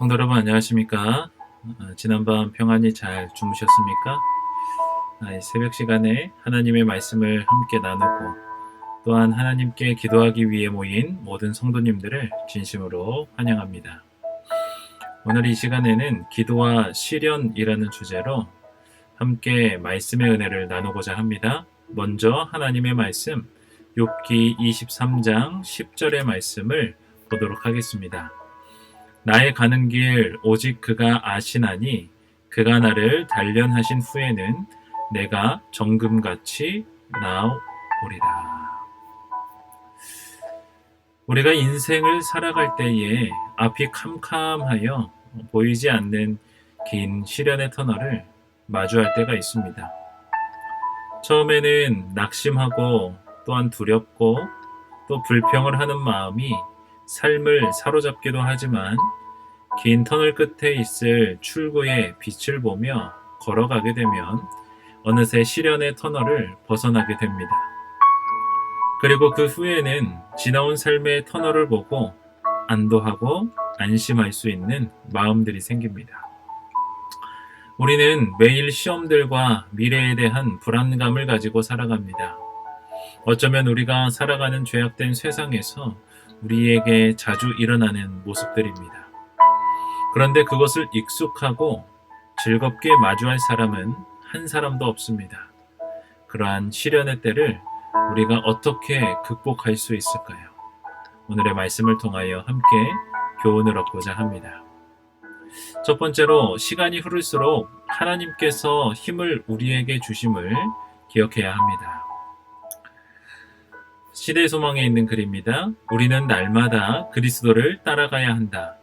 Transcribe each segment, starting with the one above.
성도 여러분 안녕하십니까? 어, 지난밤 평안히 잘 주무셨습니까? 아, 이 새벽 시간에 하나님의 말씀을 함께 나누고 또한 하나님께 기도하기 위해 모인 모든 성도님들을 진심으로 환영합니다. 오늘 이 시간에는 기도와 시련이라는 주제로 함께 말씀의 은혜를 나누고자 합니다. 먼저 하나님의 말씀 욥기 23장 10절의 말씀을 보도록 하겠습니다. 나의 가는 길 오직 그가 아시나니 그가 나를 단련하신 후에는 내가 정금같이 나오리라. 우리가 인생을 살아갈 때에 앞이 캄캄하여 보이지 않는 긴 시련의 터널을 마주할 때가 있습니다. 처음에는 낙심하고 또한 두렵고 또 불평을 하는 마음이 삶을 사로잡기도 하지만 긴 터널 끝에 있을 출구의 빛을 보며 걸어가게 되면 어느새 시련의 터널을 벗어나게 됩니다. 그리고 그 후에는 지나온 삶의 터널을 보고 안도하고 안심할 수 있는 마음들이 생깁니다. 우리는 매일 시험들과 미래에 대한 불안감을 가지고 살아갑니다. 어쩌면 우리가 살아가는 죄악된 세상에서 우리에게 자주 일어나는 모습들입니다. 그런데 그것을 익숙하고 즐겁게 마주할 사람은 한 사람도 없습니다. 그러한 시련의 때를 우리가 어떻게 극복할 수 있을까요? 오늘의 말씀을 통하여 함께 교훈을 얻고자 합니다. 첫 번째로 시간이 흐를수록 하나님께서 힘을 우리에게 주심을 기억해야 합니다. 시대 소망에 있는 글입니다. 우리는 날마다 그리스도를 따라가야 한다.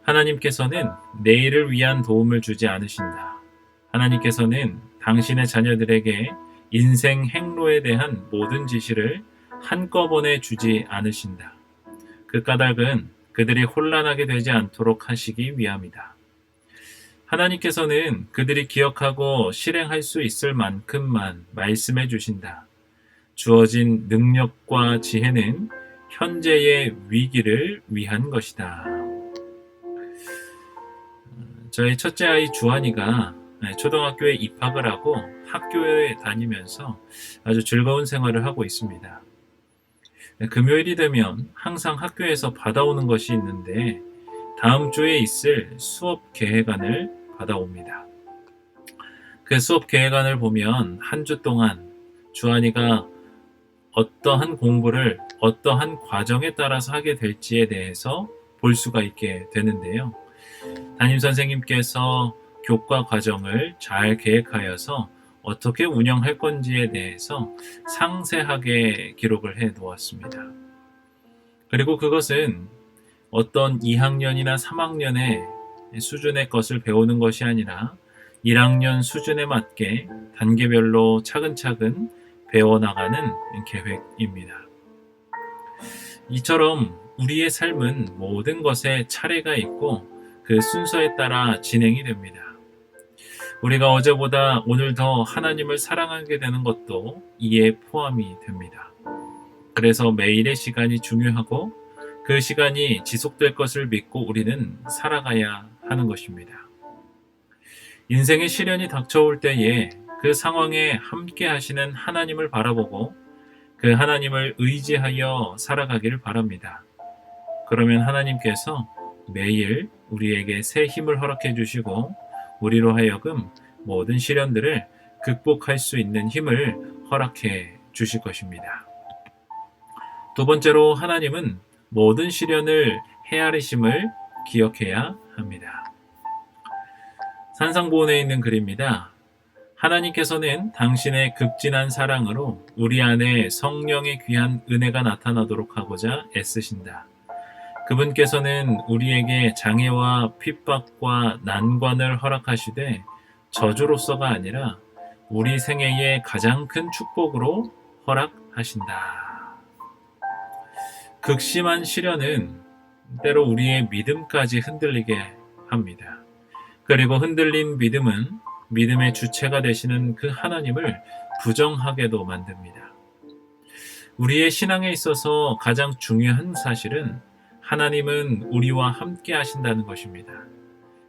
하나님께서는 내일을 위한 도움을 주지 않으신다. 하나님께서는 당신의 자녀들에게 인생 행로에 대한 모든 지시를 한꺼번에 주지 않으신다. 그 까닭은 그들이 혼란하게 되지 않도록 하시기 위함이다. 하나님께서는 그들이 기억하고 실행할 수 있을 만큼만 말씀해 주신다. 주어진 능력과 지혜는 현재의 위기를 위한 것이다. 저희 첫째 아이 주한이가 초등학교에 입학을 하고 학교에 다니면서 아주 즐거운 생활을 하고 있습니다. 금요일이 되면 항상 학교에서 받아오는 것이 있는데 다음 주에 있을 수업 계획안을 받아옵니다. 그 수업 계획안을 보면 한 주 동안 주한이가 어떠한 공부를 어떠한 과정에 따라서 하게 될지에 대해서 볼 수가 있게 되는데요. 담임 선생님께서 교과 과정을 잘 계획하여서 어떻게 운영할 건지에 대해서 상세하게 기록을 해 놓았습니다. 그리고 그것은 어떤 2학년이나 3학년의 수준의 것을 배우는 것이 아니라 1학년 수준에 맞게 단계별로 차근차근 배워나가는 계획입니다. 이처럼 우리의 삶은 모든 것에 차례가 있고 그 순서에 따라 진행이 됩니다. 우리가 어제보다 오늘 더 하나님을 사랑하게 되는 것도 이에 포함이 됩니다. 그래서 매일의 시간이 중요하고 그 시간이 지속될 것을 믿고 우리는 살아가야 하는 것입니다. 인생의 시련이 닥쳐올 때에 그 상황에 함께 하시는 하나님을 바라보고 그 하나님을 의지하여 살아가기를 바랍니다. 그러면 하나님께서 매일 우리에게 새 힘을 허락해 주시고 우리로 하여금 모든 시련들을 극복할 수 있는 힘을 허락해 주실 것입니다. 두 번째로 하나님은 모든 시련을 헤아리심을 기억해야 합니다. 산상보원에 있는 글입니다. 하나님께서는 당신의 극진한 사랑으로 우리 안에 성령의 귀한 은혜가 나타나도록 하고자 애쓰신다. 그분께서는 우리에게 장애와 핍박과 난관을 허락하시되 저주로서가 아니라 우리 생애의 가장 큰 축복으로 허락하신다. 극심한 시련은 때로 우리의 믿음까지 흔들리게 합니다. 그리고 흔들린 믿음은 믿음의 주체가 되시는 그 하나님을 부정하게도 만듭니다. 우리의 신앙에 있어서 가장 중요한 사실은 하나님은 우리와 함께 하신다는 것입니다.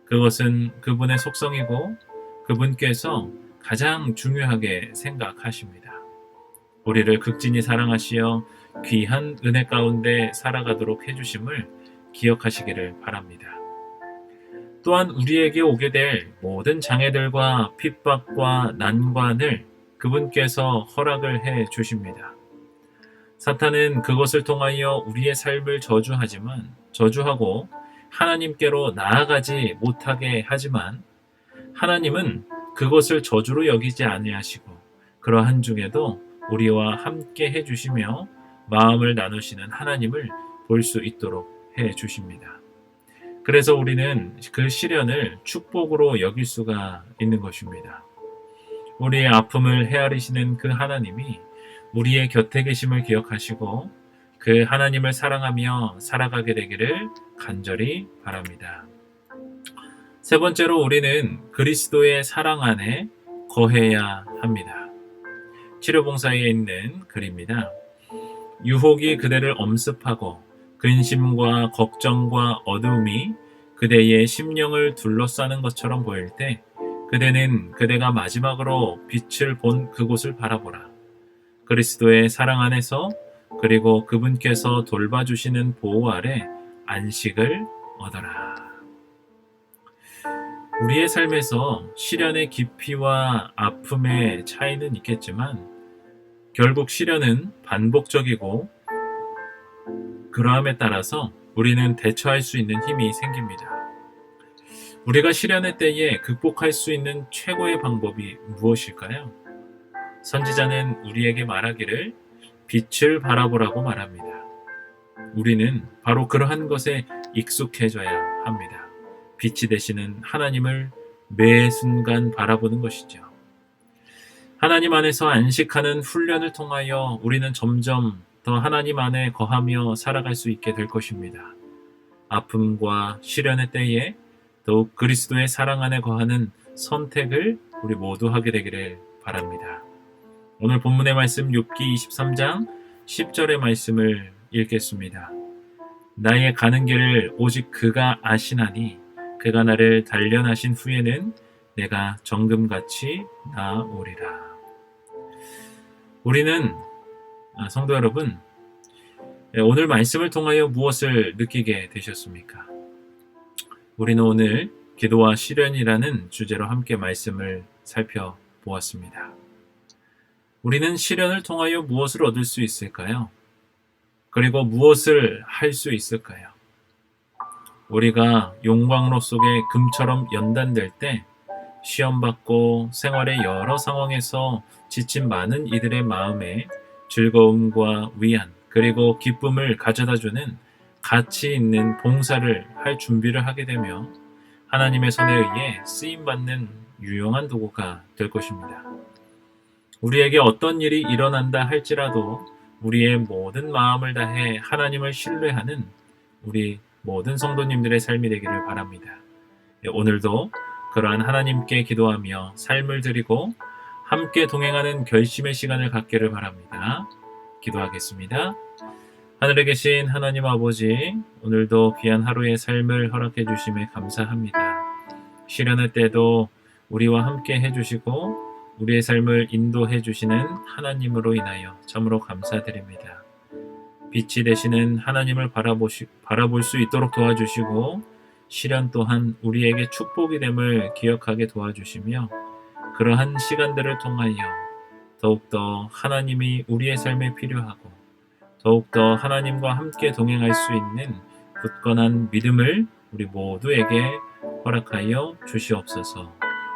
그것은 그분의 속성이고 그분께서 가장 중요하게 생각하십니다. 우리를 극진히 사랑하시어 귀한 은혜 가운데 살아가도록 해주심을 기억하시기를 바랍니다. 또한 우리에게 오게 될 모든 장애들과 핍박과 난관을 그분께서 허락을 해 주십니다. 사탄은 그것을 통하여 우리의 삶을 저주하지만 저주하고 하나님께로 나아가지 못하게 하지만 하나님은 그것을 저주로 여기지 아니하시고 그러한 중에도 우리와 함께 해 주시며 마음을 나누시는 하나님을 볼 수 있도록 해 주십니다. 그래서 우리는 그 시련을 축복으로 여길 수가 있는 것입니다. 우리의 아픔을 헤아리시는 그 하나님이 우리의 곁에 계심을 기억하시고 그 하나님을 사랑하며 살아가게 되기를 간절히 바랍니다. 세 번째로 우리는 그리스도의 사랑 안에 거해야 합니다. 치료봉사에 있는 글입니다. 유혹이 그대를 엄습하고 근심과 걱정과 어두움이 그대의 심령을 둘러싸는 것처럼 보일 때 그대는 그대가 마지막으로 빛을 본 그곳을 바라보라. 그리스도의 사랑 안에서 그리고 그분께서 돌봐주시는 보호 아래 안식을 얻어라. 우리의 삶에서 시련의 깊이와 아픔의 차이는 있겠지만 결국 시련은 반복적이고 그러함에 따라서 우리는 대처할 수 있는 힘이 생깁니다. 우리가 시련의 때에 극복할 수 있는 최고의 방법이 무엇일까요? 선지자는 우리에게 말하기를 빛을 바라보라고 말합니다. 우리는 바로 그러한 것에 익숙해져야 합니다. 빛이 되시는 하나님을 매 순간 바라보는 것이죠. 하나님 안에서 안식하는 훈련을 통하여 우리는 점점 더 하나님 안에 거하며 살아갈 수 있게 될 것입니다. 아픔과 시련의 때에 더욱 그리스도의 사랑 안에 거하는 선택을 우리 모두 하게 되기를 바랍니다. 오늘 본문의 말씀 6기 23장 10절의 말씀을 읽겠습니다. 나의 가는 길을 오직 그가 아시나니 그가 나를 단련하신 후에는 내가 정금같이 나오리라. 우리는 아, 성도 여러분 예, 오늘 말씀을 통하여 무엇을 느끼게 되셨습니까? 우리는 오늘 기도와 시련이라는 주제로 함께 말씀을 살펴보았습니다. 우리는 시련을 통하여 무엇을 얻을 수 있을까요? 그리고 무엇을 할 수 있을까요? 우리가 용광로 속에 금처럼 연단될 때 시험받고 생활의 여러 상황에서 지친 많은 이들의 마음에 즐거움과 위안 그리고 기쁨을 가져다주는 가치 있는 봉사를 할 준비를 하게 되며 하나님의 손에 의해 쓰임받는 유용한 도구가 될 것입니다. 우리에게 어떤 일이 일어난다 할지라도 우리의 모든 마음을 다해 하나님을 신뢰하는 우리 모든 성도님들의 삶이 되기를 바랍니다. 예, 오늘도 그러한 하나님께 기도하며 삶을 드리고 함께 동행하는 결심의 시간을 갖기를 바랍니다. 기도하겠습니다. 하늘에 계신 하나님 아버지, 오늘도 귀한 하루의 삶을 허락해 주심에 감사합니다. 시련의 때도 우리와 함께 해주시고 우리의 삶을 인도해 주시는 하나님으로 인하여 참으로 감사드립니다. 빛이 되시는 하나님을 바라보시, 바라볼 수 있도록 도와주시고 시련 또한 우리에게 축복이 됨을 기억하게 도와주시며 그러한 시간들을 통하여 더욱더 하나님이 우리의 삶에 필요하고 더욱더 하나님과 함께 동행할 수 있는 굳건한 믿음을 우리 모두에게 허락하여 주시옵소서.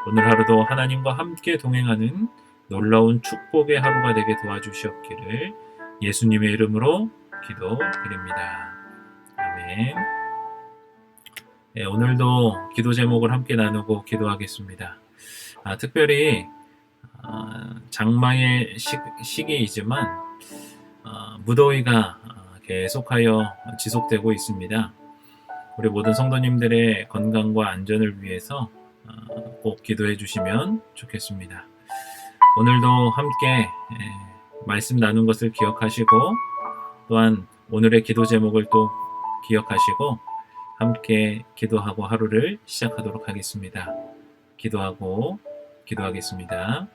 오늘 하루도 하나님과 함께 동행하는 놀라운 축복의 하루가 되게 도와주시옵기를 예수님의 이름으로 기도드립니다. 아멘. 네, 오늘도 기도 제목을 함께 나누고 기도하겠습니다. 아, 특별히 아, 장마의 시, 기이지만 아, 무더위가 계속하여 지속되고 있습니다. 우리 모든 성도님들의 건강과 안전을 위해서 어, 꼭 기도해 주시면 좋겠습니다. 오늘도 함께 예, 말씀 나눈 것을 기억하시고 또한 오늘의 기도 제목을 또 기억하시고 함께 기도하고 하루를 시작하도록 하겠습니다. 기도하고 기도하겠습니다.